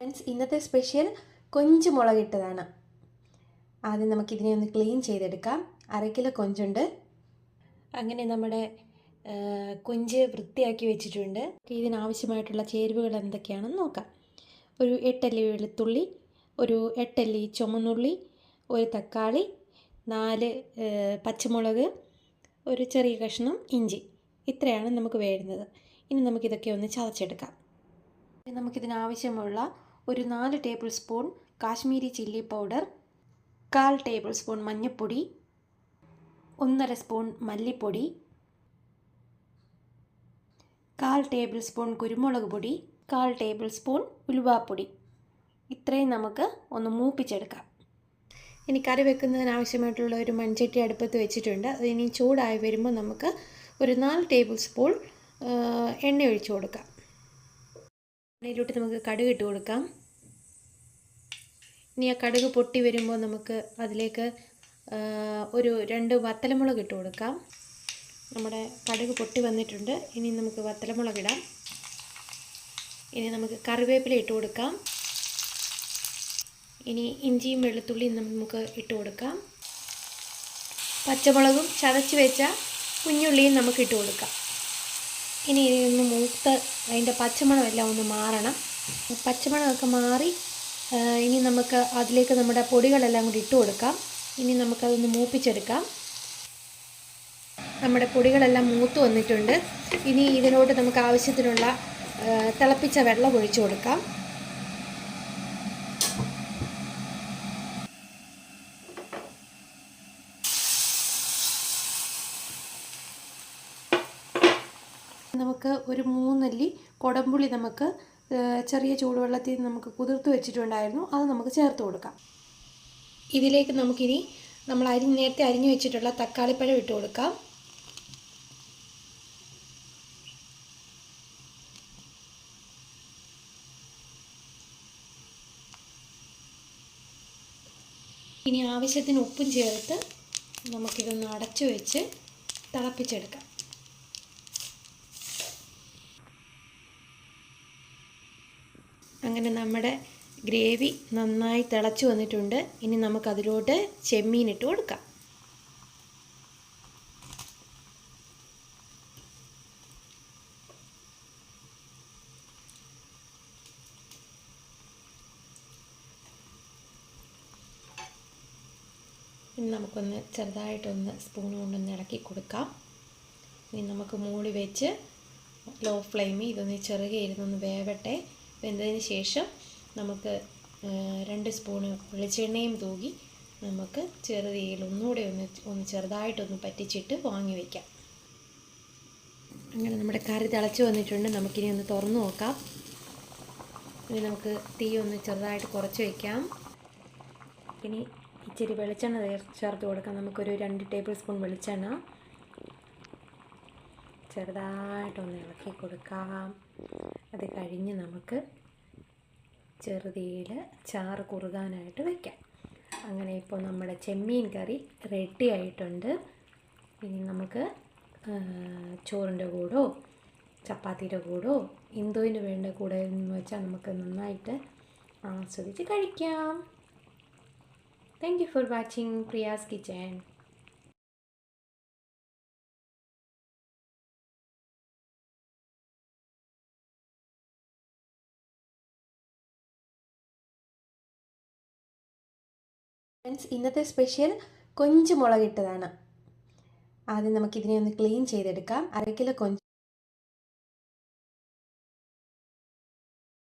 Friends ഇന്നത്തെ special കൊഞ്ച് മുളകിട്ടതാണ്. ആദ്യം നമുക്കിതിനെ ഒന്ന് ക്ലീൻ ചെയ്തെടുക്കാം. അര കിലോ കൊഞ്ചുണ്ട്. അങ്ങനെ നമ്മുടെ കൊഞ്ച് വൃത്തിയാക്കി വെച്ചിട്ടുണ്ട്. ഇതിനാവശ്യമായിട്ടുള്ള ചേരുവകൾ എന്തൊക്കെയാണെന്ന് നോക്കാം. ഒരു എട്ടല്ലി വെളുത്തുള്ളി ഒരു എട്ടല്ലി ചുമന്നുള്ളി ഒരു തക്കാളി നാല് പച്ചമുളക് ഒരു ചെറിയ കഷ്ണം ഇഞ്ചി. ഇത്രയാണ് നമുക്ക് വേണ്ടുന്നത്. ഇനി നമുക്കിതൊക്കെ ഒന്ന് ചതച്ചെടുക്കാം. നമുക്കിതിനാവശ്യമുള്ള ഒരു നാല് table spoon Kashmiri chilli powder കാൽ ടേബിൾ സ്പൂൺ മഞ്ഞൾപ്പൊടി ഒന്നര സ്പൂൺ മല്ലിപ്പൊടി കാൽ ടേബിൾ സ്പൂൺ കുരുമുളക് പൊടി കാൽ ടേബിൾ സ്പൂൺ ഉലുവാപ്പൊടി. ഇത്രയും നമുക്ക് ഒന്ന് മൂപ്പിച്ചെടുക്കാം. ഇനി കറി വെക്കുന്നതിന് ആവശ്യമായിട്ടുള്ള ഒരു മൺചട്ടി അടുപ്പത്ത് വെച്ചിട്ടുണ്ട്. അത് ഇനി ചൂടായി വരുമ്പോൾ നമുക്ക് ഒരു നാല് ടേബിൾ സ്പൂൺ എണ്ണ ഒഴിച്ചു കൊടുക്കാം. എണ്ണയിലോട്ട് നമുക്ക് കടുക് ഇട്ട് കൊടുക്കാം. ഇനി ആ കടുക് പൊട്ടി വരുമ്പോൾ നമുക്ക് അതിലേക്ക് ഒരു രണ്ട് വത്തലമുളക് ഇട്ട് കൊടുക്കാം. നമ്മുടെ കടുക് പൊട്ടി വന്നിട്ടുണ്ട്. ഇനി നമുക്ക് വത്തലമുളക് ഇടാം. ഇനി നമുക്ക് കറിവേപ്പില ഇട്ട് കൊടുക്കാം. ഇനി ഇഞ്ചിയും വെളുത്തുള്ളിയും നമുക്ക് ഇട്ട് കൊടുക്കാം. പച്ചമുളകും ചതച്ച് വെച്ച കുഞ്ഞുള്ളിയും നമുക്ക് ഇട്ട് കൊടുക്കാം. ഇനി ഇതൊന്ന് മൂത്ത് അതിന്റെ പച്ചമണമെല്ലാം ഒന്ന് മാറണം. പച്ചമണമൊക്കെ മാറി ഇനി നമുക്ക് അതിലേക്ക് നമ്മുടെ പൊടികളെല്ലാം കൂടി ഇട്ട് കൊടുക്കാം. ഇനി നമുക്കതൊന്ന് മൂപ്പിച്ചെടുക്കാം. നമ്മുടെ പൊടികളെല്ലാം മൂത്ത് വന്നിട്ടുണ്ട്. ഇനി ഇതിനോട്ട് നമുക്ക് ആവശ്യത്തിനുള്ള തിളപ്പിച്ച വെള്ളം ഒഴിച്ചു കൊടുക്കാം. നമുക്ക് ഒരു മൂന്നല്ലി കൊടമ്പുളി നമുക്ക് ചെറിയ ചൂടുവെള്ളത്തിൽ നമുക്ക് കുതിർത്ത് വെച്ചിട്ടുണ്ടായിരുന്നു. അത് നമുക്ക് ചേർത്ത് കൊടുക്കാം. ഇതിലേക്ക് നമുക്കിനി നമ്മൾ അരി നേരത്തെ അരിഞ്ഞു വെച്ചിട്ടുള്ള തക്കാളിപ്പഴം ഇട്ട് കൊടുക്കാം. ഇനി ആവശ്യത്തിന് ഉപ്പും ചേർത്ത് നമുക്കിതൊന്ന് അടച്ചു വെച്ച് തിളപ്പിച്ചെടുക്കാം. അങ്ങനെ നമ്മുടെ ഗ്രേവി നന്നായി തിളച്ചു വന്നിട്ടുണ്ട്. ഇനി നമുക്കതിലോട്ട് ചെമ്മീൻ ഇട്ട് കൊടുക്കാം. ഇനി നമുക്കൊന്ന് ചെറുതായിട്ടൊന്ന് സ്പൂൺ കൊണ്ടൊന്ന് ഇളക്കി കൊടുക്കാം. ഇനി നമുക്ക് മൂടി വെച്ച് ലോ ഫ്ലെയിമിൽ ഇതൊന്ന് ചെറുകെ ഇരുന്നൊന്ന് വേവട്ടെ. വെന്തതിന് ശേഷം നമുക്ക് രണ്ട് സ്പൂണ് വെളിച്ചെണ്ണയും തൂകി നമുക്ക് ചെറുതീയിൽ ഒന്നുകൂടെ ഒന്ന് ഒന്ന് ചെറുതായിട്ടൊന്ന് പറ്റിച്ചിട്ട് വാങ്ങി വയ്ക്കാം അങ്ങനെ നമ്മുടെ കറി തിളച്ച് വന്നിട്ടുണ്ട്. നമുക്കിനി ഒന്ന് തുറന്നു നോക്കാം. ഇനി നമുക്ക് തീ ഒന്ന് ചെറുതായിട്ട് കുറച്ച് വയ്ക്കാം ഇനി ഇച്ചിരി വെളിച്ചെണ്ണ ചേർത്ത് കൊടുക്കാം. നമുക്കൊരു രണ്ട് ടേബിൾ സ്പൂൺ വെളിച്ചെണ്ണ. ചെറുതായിട്ടൊന്ന് ഇളക്കി കൊടുക്കാം. അത് കഴിഞ്ഞ് നമുക്ക് ചെറുതീയിൽ ചാറ് കുറുകാനായിട്ട് വയ്ക്കാം അങ്ങനെ ഇപ്പോൾ നമ്മുടെ ചെമ്മീൻ കറി റെഡി ആയിട്ടുണ്ട്. ഇനി നമുക്ക് ചോറിന്റെ കൂടോ ചപ്പാത്തിയുടെ കൂടോ എന്തോയിന് വേണ്ട കൂടെ എന്ന് വെച്ചാൽ നമുക്ക് നന്നായിട്ട് ആസ്വദിച്ച് കഴിക്കാം. Thank you for watching Priya's kitchen friends ഇന്നത്തെ സ്പെഷ്യൽ കൊഞ്ച് മുളകിട്ടതാണ്. ആദ്യം നമുക്കിതിനെ ഒന്ന് ക്ലീൻ ചെയ്തെടുക്കാം. അര കിലോ കൊഞ്ച്